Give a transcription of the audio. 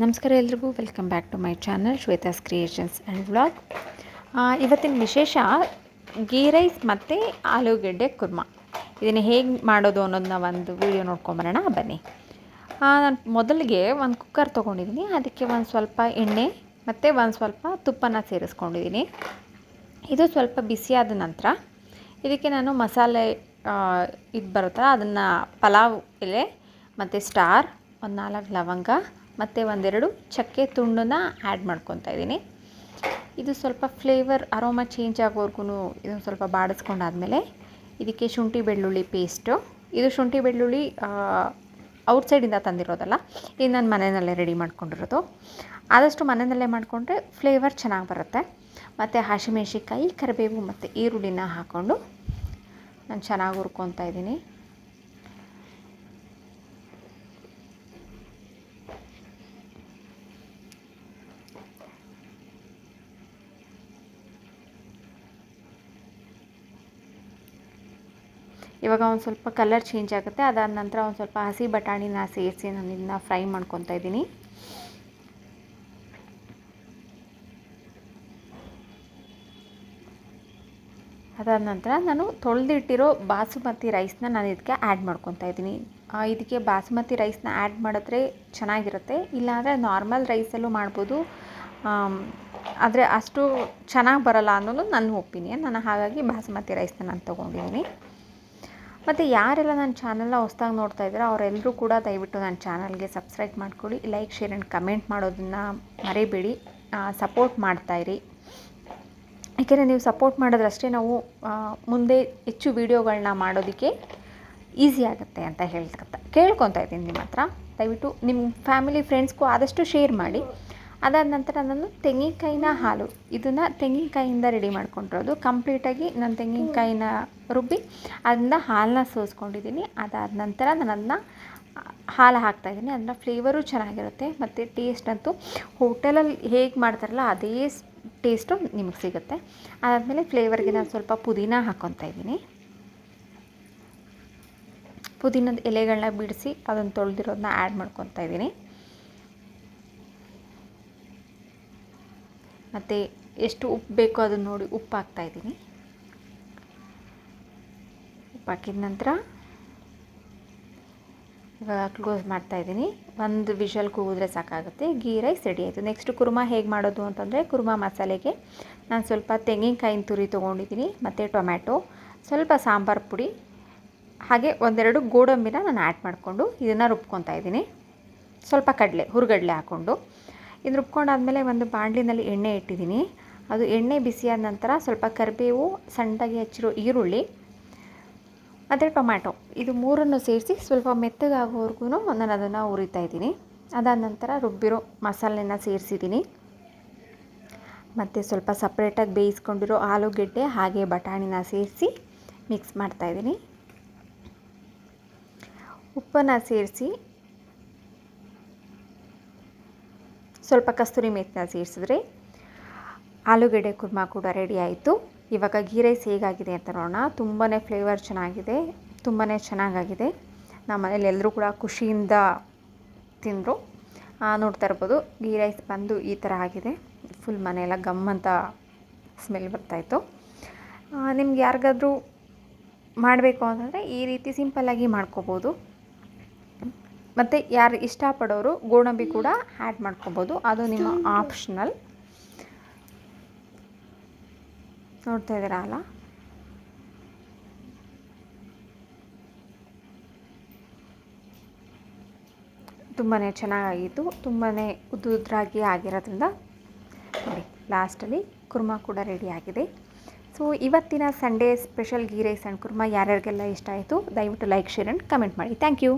ನಮಸ್ಕಾರ ಎಲ್ರಿಗೂ. Welcome back to my channel Shwetha's creations and vlog ಇವತ್ತಿನ ವಿಶೇಷ ಗೀ ರೈಸ್ ಮತ್ತು ಆಲೂಗೆಡ್ಡೆ ಕುರ್ಮಾ. ಇದನ್ನು ಹೇಗೆ ಮಾಡೋದು ಅನ್ನೋದನ್ನ ಒಂದು ವೀಡಿಯೋ ನೋಡ್ಕೊಂಬರೋಣ ಬನ್ನಿ. ನಾನು ಮೊದಲಿಗೆ ಒಂದು ಕುಕ್ಕರ್ ತೊಗೊಂಡಿದ್ದೀನಿ ಅದಕ್ಕೆ ಒಂದು ಸ್ವಲ್ಪ ಎಣ್ಣೆ ಮತ್ತು ಒಂದು ಸ್ವಲ್ಪ ತುಪ್ಪನ ಸೇರಿಸ್ಕೊಂಡಿದ್ದೀನಿ ಇದು ಸ್ವಲ್ಪ ಬಿಸಿಯಾದ ನಂತರ ಇದಕ್ಕೆ ನಾನು ಮಸಾಲೆ ಇದು ಬರುತ್ತಲ್ಲ ಅದನ್ನು ಪಲಾವ್ ಎಲೆ ಮತ್ತು ಸ್ಟಾರ್, ಒಂದು ನಾಲ್ಕು ಲವಂಗ ಮತ್ತು ಒಂದೆರಡು ಚಕ್ಕೆ ತುಂಡನ್ನ ಆ್ಯಡ್ ಮಾಡ್ಕೊತಾ ಇದ್ದೀನಿ. ಇದು ಸ್ವಲ್ಪ ಫ್ಲೇವರ್ ಅರೋಮಾ ಚೇಂಜ್ ಆಗೋವರೆಗೂ ಇದನ್ನು ಸ್ವಲ್ಪ ಬಾಡಿಸ್ಕೊಂಡಾದ್ಮೇಲೆ ಇದಕ್ಕೆ ಶುಂಠಿ ಬೆಳ್ಳುಳ್ಳಿ ಪೇಸ್ಟು ಇದು ಶುಂಠಿ ಬೆಳ್ಳುಳ್ಳಿ ಔಟ್ಸೈಡಿಂದ ತಂದಿರೋದಲ್ಲ, ಇದು ನಾನು ಮನೆಯಲ್ಲೇ ರೆಡಿ ಮಾಡ್ಕೊಂಡಿರೋದು. ಆದಷ್ಟು ಮನೆಯಲ್ಲೇ ಮಾಡಿಕೊಂಡ್ರೆ ಫ್ಲೇವರ್ ಚೆನ್ನಾಗಿ ಬರುತ್ತೆ. ಮತ್ತು ಹಸಿಮೆಣ್ಸಿನ್ಕಾಯಿ, ಕರಿಬೇವು ಮತ್ತು ಈರುಳ್ಳಿನ ಹಾಕ್ಕೊಂಡು ನಾನು ಚೆನ್ನಾಗಿ ಹುರ್ಕೊತಾ ಇದ್ದೀನಿ. ಇವಾಗ ಒಂದು ಸ್ವಲ್ಪ ಕಲರ್ ಚೇಂಜ್ ಆಗುತ್ತೆ. ಅದಾದ ನಂತರ ಒಂದು ಸ್ವಲ್ಪ ಹಸಿ ಬಟಾಣಿನ ಸೇರಿಸಿ ನಾನು ಇದನ್ನ ಫ್ರೈ ಮಾಡ್ಕೊತಾ ಇದ್ದೀನಿ. ಅದಾದ ನಂತರ ನಾನು ತೊಳೆದಿಟ್ಟಿರೋ ಬಾಸುಮತಿ ರೈಸ್ನ ನಾನು ಇದಕ್ಕೆ ಆ್ಯಡ್ ಮಾಡ್ಕೊತಾ ಇದ್ದೀನಿ. ಇದಕ್ಕೆ ಬಾಸುಮತಿ ರೈಸ್ನ ಆ್ಯಡ್ ಮಾಡಿದ್ರೆ ಚೆನ್ನಾಗಿರುತ್ತೆ. ಇಲ್ಲಾಂದರೆ ನಾರ್ಮಲ್ ರೈಸಲ್ಲೂ ಮಾಡ್ಬೋದು. ಆದರೆ ಅಷ್ಟು ಚೆನ್ನಾಗಿ ಬರಲ್ಲ ಅನ್ನೋದು ನನ್ನ ಒಪಿನಿಯನ್ ನಾನು ಹಾಗಾಗಿ ಬಾಸುಮತಿ ರೈಸ್ನ ನಾನು ತೊಗೊಂಡಿದ್ದೀನಿ. ಮತ್ತು ಯಾರೆಲ್ಲ ನನ್ನ ಚಾನಲ್ನ ಹೊಸ್ದಾಗಿ ನೋಡ್ತಾ ಇದ್ದೀರೋ ಅವರೆಲ್ಲರೂ ಕೂಡ ದಯವಿಟ್ಟು ನನ್ನ ಚಾನಲ್ಗೆ ಸಬ್ಸ್ಕ್ರೈಬ್ ಮಾಡ್ಕೊಳ್ಳಿ ಲೈಕ್ ಶೇರ್ ಆ್ಯಂಡ್ ಕಮೆಂಟ್ ಮಾಡೋದನ್ನು ಮರಿಬೇಡಿ. ಸಪೋರ್ಟ್ ಮಾಡ್ತಾಯಿರಿ ಏಕೆಂದರೆ ನೀವು ಸಪೋರ್ಟ್ ಮಾಡಿದ್ರಷ್ಟೇ ನಾವು ಮುಂದೆ ಹೆಚ್ಚು ವೀಡಿಯೋಗಳನ್ನ ಮಾಡೋದಕ್ಕೆ ಈಸಿ ಆಗುತ್ತೆ ಅಂತ ಹೇಳ್ತಾ ಕೇಳ್ಕೊತಾ ಇದ್ದೀನಿ ನಿಮ್ಮ ಹತ್ರ. ದಯವಿಟ್ಟು ನಿಮ್ಮ ಫ್ಯಾಮಿಲಿ ಫ್ರೆಂಡ್ಸ್ಗೂ ಆದಷ್ಟು ಶೇರ್ ಮಾಡಿ. ಅದಾದ ನಂತರ ನಾನು ತೆಂಗಿನಕಾಯಿನ ಹಾಲು, ಇದನ್ನು ತೆಂಗಿನಕಾಯಿಂದ ರೆಡಿ ಮಾಡ್ಕೊಂಡಿರೋದು. ಕಂಪ್ಲೀಟಾಗಿ ನಾನು ತೆಂಗಿನಕಾಯಿನ ರುಬ್ಬಿ ಅದನ್ನ ಹಾಲನ್ನ ಸೋಸ್ಕೊಂಡಿದ್ದೀನಿ. ಅದಾದ ನಂತರ ನಾನು ಅದನ್ನ ಹಾಲು ಹಾಕ್ತಾಯಿದ್ದೀನಿ ಅದನ್ನ ಫ್ಲೇವರು ಚೆನ್ನಾಗಿರುತ್ತೆ. ಮತ್ತು ಟೇಸ್ಟ್ ಅಂತೂ ಹೋಟೆಲಲ್ಲಿ ಹೇಗೆ ಮಾಡ್ತಾರಲ್ಲ ಅದೇ ಟೇಸ್ಟು ನಿಮಗೆ ಸಿಗುತ್ತೆ. ಅದಾದಮೇಲೆ ಫ್ಲೇವರ್ಗೆ ನಾನು ಸ್ವಲ್ಪ ಪುದೀನ ಹಾಕ್ಕೊತಾ ಇದ್ದೀನಿ. ಪುದೀನದ ಎಲೆಗಳನ್ನ ಬಿಡಿಸಿ ಅದನ್ನು ತೊಳೆದಿರೋದನ್ನ ಆ್ಯಡ್ ಮಾಡ್ಕೊತಾ ಇದ್ದೀನಿ. ಮತ್ತು ಎಷ್ಟು ಉಪ್ಪು ಬೇಕೋ ಅದನ್ನು ನೋಡಿ ಉಪ್ಪು ಹಾಕ್ತಾಯಿದ್ದೀನಿ ಉಪ್ಪು ಹಾಕಿದ ನಂತರ ಇವಾಗ ಕ್ಲೋಸ್ ಮಾಡ್ತಾಯಿದ್ದೀನಿ ಒಂದು ವಿಷಲ್ ಕೂಗಿದ್ರೆ ಸಾಕಾಗುತ್ತೆ. ಗೀ ರೈಸ್ ರೆಡಿ ಆಯಿತು. ನೆಕ್ಸ್ಟ್ ಕುರ್ಮಾ ಹೇಗೆ ಮಾಡೋದು ಅಂತಂದರೆ ಕುರ್ಮಾ ಮಸಾಲೆಗೆ ನಾನು ಸ್ವಲ್ಪ ತೆಂಗಿನಕಾಯಿನ ತುರಿ ತೊಗೊಂಡಿದ್ದೀನಿ, ಮತ್ತು ಟೊಮ್ಯಾಟೊ, ಸ್ವಲ್ಪ ಸಾಂಬಾರು ಪುಡಿ, ಹಾಗೆ ಒಂದೆರಡು ಗೋಡಂಬಿನ ನಾನು ಆ್ಯಡ್ ಮಾಡಿಕೊಂಡು ಇದನ್ನು ರುಬ್ಕೊತಾ ಇದ್ದೀನಿ. ಸ್ವಲ್ಪ ಕಡಲೆ, ಹುರುಗಡಲೆ ಹಾಕ್ಕೊಂಡು ಇದು ರುಬ್ಕೊಂಡಾದಮೇಲೆ ಒಂದು ಬಾಣಲಿನಲ್ಲಿ ಎಣ್ಣೆ ಇಟ್ಟಿದ್ದೀನಿ. ಅದು ಎಣ್ಣೆ ಬಿಸಿಯಾದ ನಂತರ ಸ್ವಲ್ಪ ಕರಿಬೇವು, ಸಣ್ಣದಾಗಿ ಹಚ್ಚಿರೋ ಈರುಳ್ಳಿ, ಮತ್ತು ಟೊಮ್ಯಾಟೊ. ಇದು ಮೂರನ್ನು ಸೇರಿಸಿ ಸ್ವಲ್ಪ ಮೆತ್ತಗಾಗೋವರೆಗೂ ನಾನು ಅದನ್ನು ಉರಿತಾ ಇದ್ದೀನಿ. ಅದಾದ ನಂತರ ರುಬ್ಬಿರೋ ಮಸಾಲೆನ ಸೇರಿಸಿದ್ದೀನಿ. ಮತ್ತು ಸ್ವಲ್ಪ ಸಪ್ರೇಟಾಗಿ ಬೇಯಿಸ್ಕೊಂಡಿರೋ ಆಲೂಗೆಡ್ಡೆ ಹಾಗೆ ಬಟಾಣಿನ ಸೇರಿಸಿ ಮಿಕ್ಸ್ ಮಾಡ್ತಾಯಿದ್ದೀನಿ ಉಪ್ಪನ್ನು ಸೇರಿಸಿ ಸ್ವಲ್ಪ ಕಸ್ತೂರಿ ಮೆತ್ತಿನ ಸೇರಿಸಿದ್ರೆ ಆಲೂಗಡ್ಡೆ ಕುರ್ಮ ಕೂಡ ರೆಡಿ ಆಯಿತು. ಇವಾಗ ಗೀ ರೈಸ್ ಹೇಗಾಗಿದೆ ಅಂತ ನೋಡೋಣ. ತುಂಬಾ ಫ್ಲೇವರ್ ಚೆನ್ನಾಗಿದೆ ತುಂಬಾ ಚೆನ್ನಾಗಾಗಿದೆ. ನಮ್ಮ ಮನೇಲಿ ಎಲ್ಲರೂ ಕೂಡ ಖುಷಿಯಿಂದ ತಿಂದರು. ನೋಡ್ತಾ ಇರ್ಬೋದು ಗೀ ರೈಸ್ ಬಂದು ಈ ಥರ ಆಗಿದೆ. ಫುಲ್ ಮನೆಯೆಲ್ಲ ಗಮ್ ಅಂತ ಸ್ಮೆಲ್ ಬರ್ತಾಯಿತ್ತು ನಿಮ್ಗೆ ಯಾರಿಗಾದ್ರೂ ಮಾಡಬೇಕು ಅಂತಂದರೆ ಈ ರೀತಿ ಸಿಂಪಲ್ಲಾಗಿ ಮಾಡ್ಕೋಬೋದು. ಮತ್ತು ಯಾರು ಇಷ್ಟಪಡೋರು ಗೋಡಂಬಿ ಕೂಡ ಆ್ಯಡ್ ಮಾಡ್ಕೋಬೋದು. ಅದು ನಿಮ್ಮ ಆಪ್ಷನಲ್ ನೋಡ್ತಾ ಇದ್ದೀರಾ ಅಲ್ಲ? ತುಂಬಾ ಚೆನ್ನಾಗಾಗಿತ್ತು. ತುಂಬಾ ಉದ್ದುದ್ರಾಗಿ ಆಗಿರೋದ್ರಿಂದ ನೋಡಿ ಲಾಸ್ಟಲ್ಲಿ ಕುರ್ಮಾ ಕೂಡ ರೆಡಿ ಆಗಿದೆ. ಸೊ ಇವತ್ತಿನ Sunday special ghee rice and kurma ಯಾರ್ಯಾರಿಗೆಲ್ಲ ಇಷ್ಟ ಆಯಿತು ದಯವಿಟ್ಟು ಲೈಕ್ ಶೇರ್ ಆ್ಯಂಡ್ ಕಮೆಂಟ್ ಮಾಡಿ. Thank you